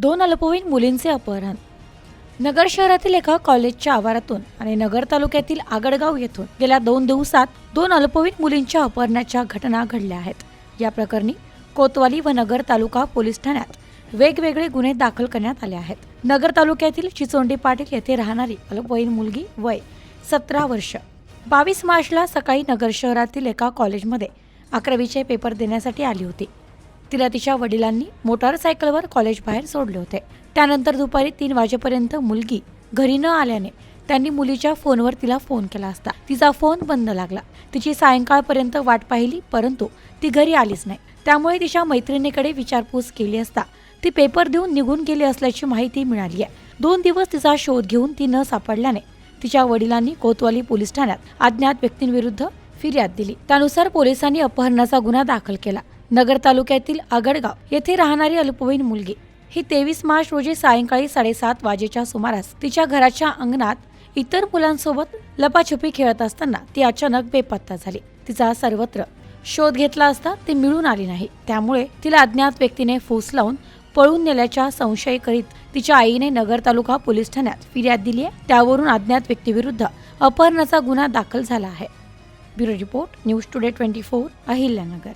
दोन अल्पवयीन मुलींचे अपहरण. नगर शहरातील एका कॉलेजच्या आवारातून आणि नगर तालुक्यातील आगडगाव येथून गेल्या दोन दिवसात दोन अल्पवयीन मुलींच्या अपहरणाच्या घटना घडल्या आहेत. या प्रकरणी कोतवाली व नगर तालुका पोलीस ठाण्यात वेगवेगळे गुन्हे दाखल करण्यात आले आहेत. नगर तालुक्यातील चिचोंडी पाटील येथे राहणारी अल्पवयीन मुलगी वय सतरा वर्ष. बावीस मार्चला सकाळी नगर शहरातील एका कॉलेजमध्ये अकरावीचे पेपर देण्यासाठी आली होती. तिला तिच्या वडिलांनी मोटारसायकलवर कॉलेज बाहेर सोडले होते. त्यानंतर दुपारी तीन वाजेपर्यंत मुलगी घरी न आल्याने त्यांनी मुलीच्या फोनवर तिला फोन केला असता. तिचा फोन बंद लागला. तिची सायंकाळपर्यंत वाट पाहिली परंतु ती घरी आलीच नाही. त्यामुळे तिच्या मैत्रिणीकडे विचारपूस केली असता ती पेपर देऊन निघून गेली असल्याची माहिती मिळाली आहे. दोन दिवस तिचा शोध घेऊन ती न सापडल्याने तिच्या वडिलांनी कोतवाली पोलीस ठाण्यात अज्ञात व्यक्तींविरुद्ध फिर्याद दिली. त्यानुसार पोलिसांनी अपहरणाचा गुन्हा दाखल केला. नगर तालुक्यातील आगडगाव येथे राहणारी अल्पवयीन मुलगी. ही तेवीस मार्च रोजी सायंकाळी साडेसात वाजेच्या सुमारास तिच्या घराच्या अंगणात इतर मुलांसोबत लपाछपी खेळत असताना ती अचानक बेपत्ता झाली. तिचा सर्वत्र शोध घेतला असता ती मिळून आली नाही. त्यामुळे तिला अज्ञात व्यक्तीने फूस लावून पळून नेल्याच्या संशय करीत तिच्या आईने नगर तालुका पोलीस ठाण्यात फिर्याद दिली आहे. त्यावरून अज्ञात व्यक्तीविरुद्ध अपहरणाचा गुन्हा दाखल झाला आहे. Bureau report news today twenty four Ahilyanagar.